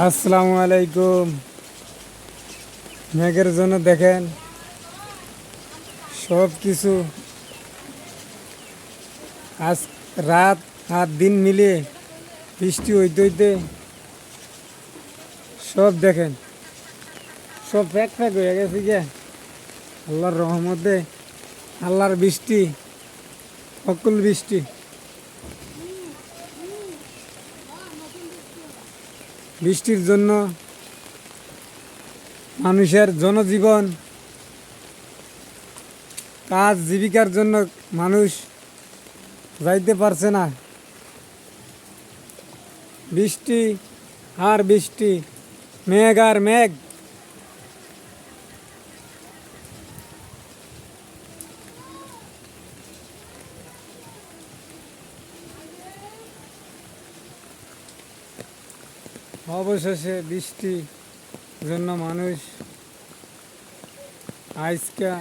আসসালামু আলাইকুম। মেঘের জন্য দেখেন সব কিছু আজ রাত আর দিন মিলিয়ে বৃষ্টি হইতে হইতে সব দেখেন, সব ফ্যাক ফ্যাক হয়ে গেছে গে আল্লাহর রহমতে, আল্লাহর বৃষ্টি, অকুল বৃষ্টি। বৃষ্টির জন্য মানুষের জনজীবন, কাজ, জীবিকার জন্য মানুষ যাইতে পারছে না। বৃষ্টি আর বৃষ্টি, মেঘ আর মেঘ। অবশেষে বৃষ্টি জন্য মানুষ আজকা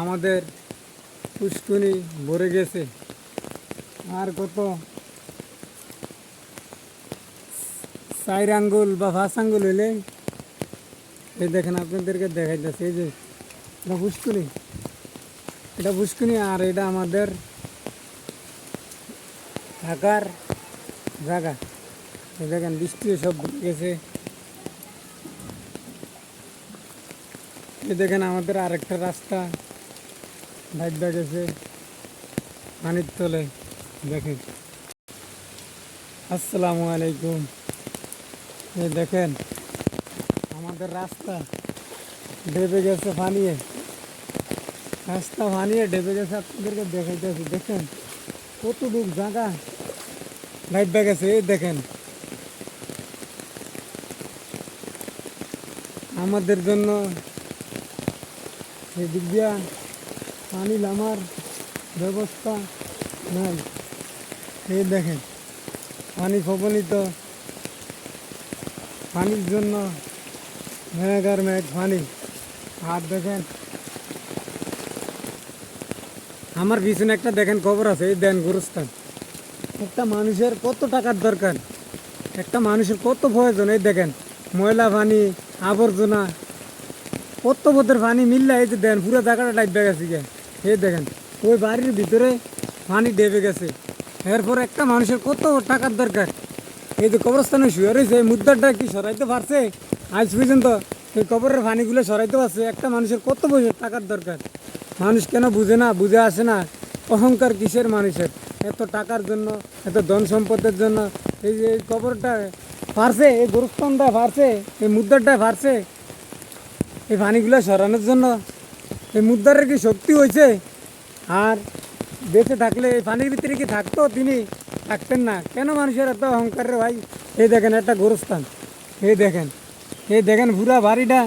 আমাদের পুষ্কুনি ভরে গেছে। আর কত চার আঙ্গুল বা পাঁচ আঙ্গুল হইলে এই দেখেন আপনাদেরকে দেখাইতেছে, এই যে এটা পুষ্কুনি এটা পুষ্কুনি আর এটা আমাদের থাকার জায়গা। দেখেন, বৃষ্টি সব গেছে। এই দেখেন, আমাদের আরেকটা রাস্তা ভাইবা গেছে পানির তলে দেখেন। আসসালামু আলাইকুম। এই দেখেন, আমাদের রাস্তা ডেবে গেছে পানিয়ে রাস্তা পানিয়ে ডেবে গেছে, আপনাদেরকে দেখাইতেছি। দেখেন, কতটুক জায়গা। লাইট ব্যাগ আছে দেখেন। আমাদের জন্য এই দিয়া পানি নামার ব্যবস্থা নাই। এই দেখেন, পানি খবনিত পানির জন্য মেঘ আর পানি। আর দেখেন, আমার পিছনে একটা দেখেন খবর আছে, এই দেন গুরুস্থান। একটা মানুষের কত টাকার দরকার? একটা মানুষের কত প্রয়োজন, এই দেখেন, ময়লা পানি, আবর্জনা কত বোধের পানি মিললে এই যে দেন, পুরো জায়গাটা ডাইবে গেছে গে এই দেখেন, ওই বাড়ির ভিতরে পানি ডেবে গেছে। এরপর একটা মানুষের কত টাকার দরকার? এই যে কবরস্থানে শুয়ে রয়েছে, এই মুদ্রাটা কি সরাইতে পারছে? আজ পর্যন্ত এই কবরের পানিগুলো সরাইতে পারছে। একটা মানুষের কত পয়সা টাকার দরকার? মানুষ কেন বুঝে না, বুঝে আসে না? অহংকার কিসের মানুষের? এত টাকার জন্য, এত ধন সম্পদের জন্য, এই যে এই কবরটা পারছে এই গোরস্থানটা পারছে এই মুদ্রাটা পারছে এই পানিগুলো সরানোর জন্য, এই মুদ্রার কি শক্তি হয়েছে? আর বেঁচে থাকলে এই পানির ভিতরে কি থাকতো তিনি? থাকতেন না। কেন মানুষের এত অহংকার রে ভাই? এই দেখেন একটা গোরস্থান। এই দেখেন। এই দেখেন পুরা বাড়িটা।